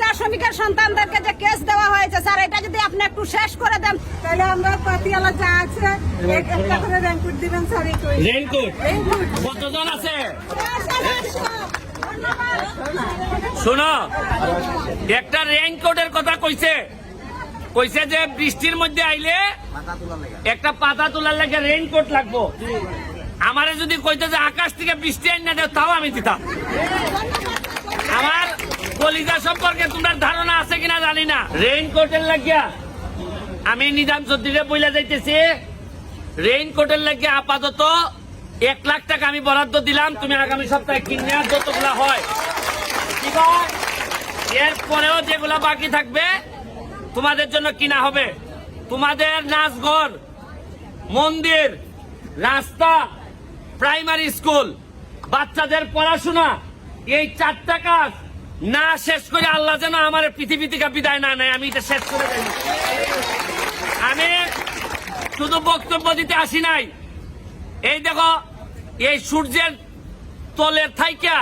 চা শ্রমিকের সন্তানদেরকে যে কেস দেওয়া হয়েছে স্যার এটা যদি আপনি একটু শেষ করে দেন তাহলে আমরা পাতিয়ালা যা আছে একটা করে র্যাঙ্কুট দিবেন স্যার রেইনকোট। কতজন আছে? শোনো একটা রেইনকোটের কথা কইছে। কইছে যে বৃষ্টির মধ্যে আইলে একটা পাতা তোলার লাগে রেইনকোট লাগবো। আমারে যদি কইতে যে আকাশ থেকে বৃষ্টি আইন না দেও তাও আমি দিতাম। কলিজা সম্পর্কে তোমার ধারণা আছে কিনা জানি না। রেইনকোটের লাগিয়া আমি নিজাম চৌধুরীরে বইলা যাইতেছি। রেইনকোটের লাগিয়া আপাতত এক লাখ টাকা আমি বরাদ্দ দিলাম। তুমি আগামী সপ্তাহে কিনে যতগুলা হয়। ঠিক আছে? এরপরেও যেগুলা বাকি থাকবে, তোমাদের জন্য কিনা হবে। তোমাদের নাচঘর, মন্দির, রাস্তা, প্রাইমারি স্কুল, বাচ্চাদের পড়াশোনা, এই চারটা কাজ না, শেষ করে আল্লাহ যেন আমার পৃথিবী থেকে বিদায় না নেয়, আমি এটা শেষ করে দেই আমি শুধু বক্তব্য দিতে আসি নাই। এই দেখো, এই সূর্যের তলের থাইকা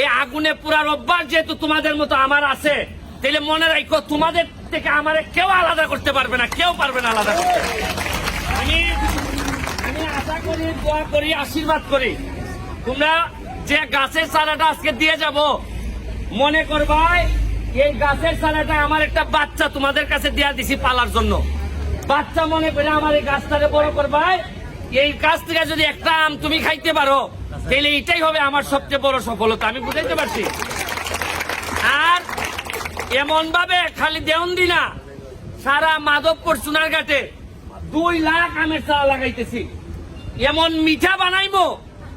এই আগুনে পুরার অভ্যাস যেহেতু তোমাদের মতো আমার আছে তাহলে মনে রাখো তোমাদের থেকে আমার কেউ আলাদা করতে পারবে না, কেউ পারবে না আলাদা করতে। আমি আমি আশা করি, দোয়া করি, আশীর্বাদ করি। তোমরা যে গাছের চারাটা আজকে দিয়ে যাব মনে করবাই এই গাছের চারাটা আমার একটা বাচ্চা তোমাদের কাছে দেয়া দিছি পালার জন্য। বাচ্চা মনে করে আমার এই গাছটাকে বড় করবাই এই গাছ থেকে যদি একটা আম তুমি খাইতে পারো, তাহলে এটাই হবে আমার সবচেয়ে বড় সফলতা, আমি বুঝাইতে পারছি? আর এমন ভাবে খালি দেউন দিনা, সারা মাধবপুর সোনারঘাটে দুই লাখ আমের চারা লাগাইতেছি। এমন মিঠা বানাইবো,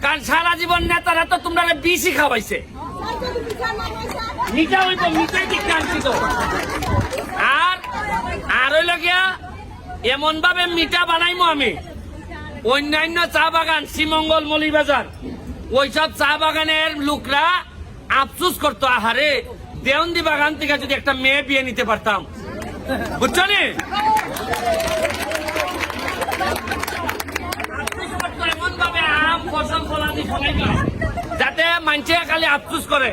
কারণ সারা জীবন নেতারা তো তোমরা বিষই খাওয়াইছে। মিঠা হইতো মিঠাই আনছি তো? আর আর হইল গিয়া এমন ভাবে মিঠা বানাইমো আমি। অন্যান্য চা বাগান শ্রীমঙ্গল মলিবাজার ওইসব চা বাগানের লোকরা আফসুস করতো আহারে দেওন্দি বাগান থেকে যদি একটা মেয়ে বিয়ে নিতে পারতাম। বুঝছ নি? করতো এমনভাবে আম, ফসল, ফলাদি সবাই মানুষে খালি আফসুস করে।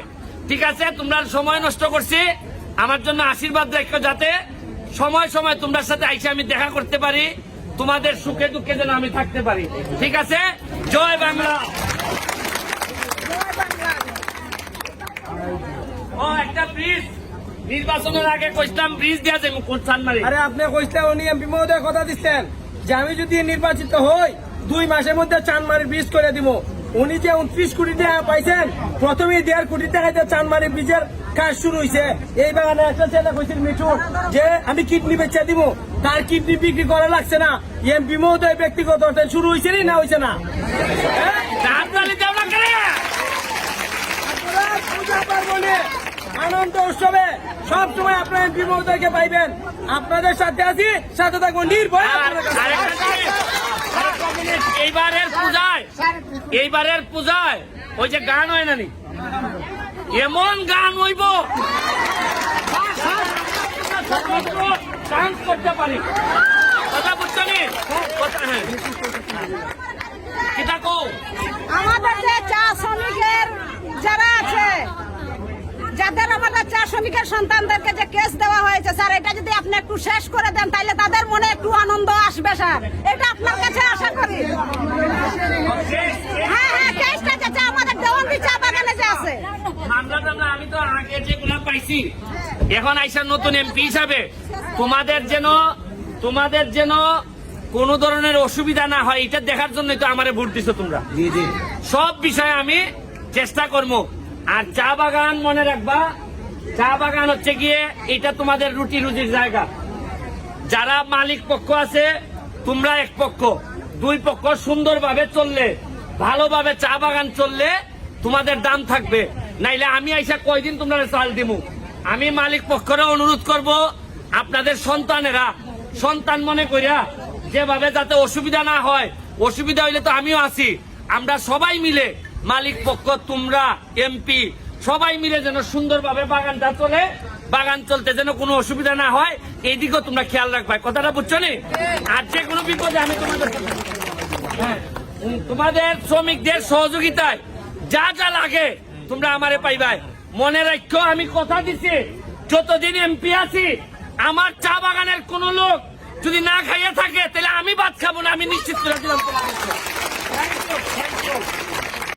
ঠিক আছে, তোমরা সময় নষ্ট করছি। আমার জন্য আশীর্বাদ রেখো যাতে সময় সময় তোমরা সাথে আইসে আমি দেখা করতে পারি, তোমাদের সুখে দুঃখে যেন আমি থাকতে পারি। ঠিক আছে? জয় বাংলা। ও, একটা ব্রিজ। নির্বাচনের আগে কইছিলাম ব্রিজ দেওয়া যায় কোন মারি আরে আপনি কইছিলেন, উনি এমপি মহোদয় কথা দিচ্ছেন। যে আমি যদি নির্বাচিত হই, দুই মাসের মধ্যে চানমারি ব্রিজ করে দিব। উনি যে উনত্রিশ কোটি টাকা পাইছেন প্রথমে দেড় কোটি টাকাতে চানমারি ব্রিজের কাজ শুরু হয়েছে এই বাগানে একটা ছেলে কইছিল মিঠুন যে আমি কিডনি বেচা দিব তার কিডনি বিক্রি করা লাগছে না। এমপি মহোদয় ব্যক্তিগত শুরু হয়েছে না হয়েছে না? আনন্দ উৎসবে সব সময় আপনার এমপি মহোদয়কে পাইবেন। আপনাদের সাথে আছি, সাথে থাকব নির্ভয়। এইবারের পূজায় এইবারের পূজায় ওই যে গান হয় না নি এমন গান হইব। হ্যাঁ। আমাদের যে চা শ্রমিকের যারা আছে, যাদের আমাদের চা সন্তানদেরকে যে কেস দেওয়া হয়েছে, স্যার, এটা যদি আপনি একটু শেষ করে দেন তাহলে তাদের মনে একটু আনন্দ আসবে, স্যার। এটা আপনার কাছে আশা করি। হ্যাঁ হ্যাঁ কেসটা যে আমাদের দেওয়ান্দি চা বাগানে যে আছে। মামলা টামলা আমি তো আগে যেগুলা পাইছি এখন আইসা নতুন এমপি হিসাবে তোমাদের যেন তোমাদের যেন কোন ধরনের অসুবিধা না হয় এটা দেখার জন্যই তো আমারে ভোট দিছো তোমরা। সব বিষয়ে আমি চেষ্টা করব। আর চা বাগান মনে রাখবা চা বাগান হচ্ছে গিয়ে এটা তোমাদের রুটি রুজির জায়গা। যারা মালিক পক্ষ আছে তোমরা এক পক্ষ। দুই পক্ষ সুন্দরভাবে চললে, ভালোভাবে চা বাগান চললে তোমাদের দাম থাকবে। নাইলে আমি আইসা কয়দিন তোমরা চাল দিমু? আমি মালিক পক্ষরে অনুরোধ করব, আপনাদের সন্তানেরা, সন্তান মনে করিয়া যেভাবে যাতে অসুবিধা না হয়, অসুবিধা হইলে তো আমিও আছি। আমরা সবাই মিলে, মালিক পক্ষ, তোমরা, এমপি, সবাই মিলে যেন সুন্দরভাবে বাগানটা চলে। বাগান চলতে যেন কোনো অসুবিধা না হয় এইদিকেও তোমরা খেয়াল রাখবে। কথাটা বুঝছ নি? আর যে কোনো বিপদে আমি তোমাদের হ্যাঁ, তোমাদের শ্রমিকদের সহযোগিতায় যা যা লাগে তোমরা আমারে পাইবাই। মনে রাখো আমি কথা দিছি যতদিন এমপি আছি আমার চা বাগানের কোন লোক যদি না খাইয়ে থাকে তাহলে আমি ভাত খাব না আমি নিশ্চিত করে দিলাম তোমাদেরকে।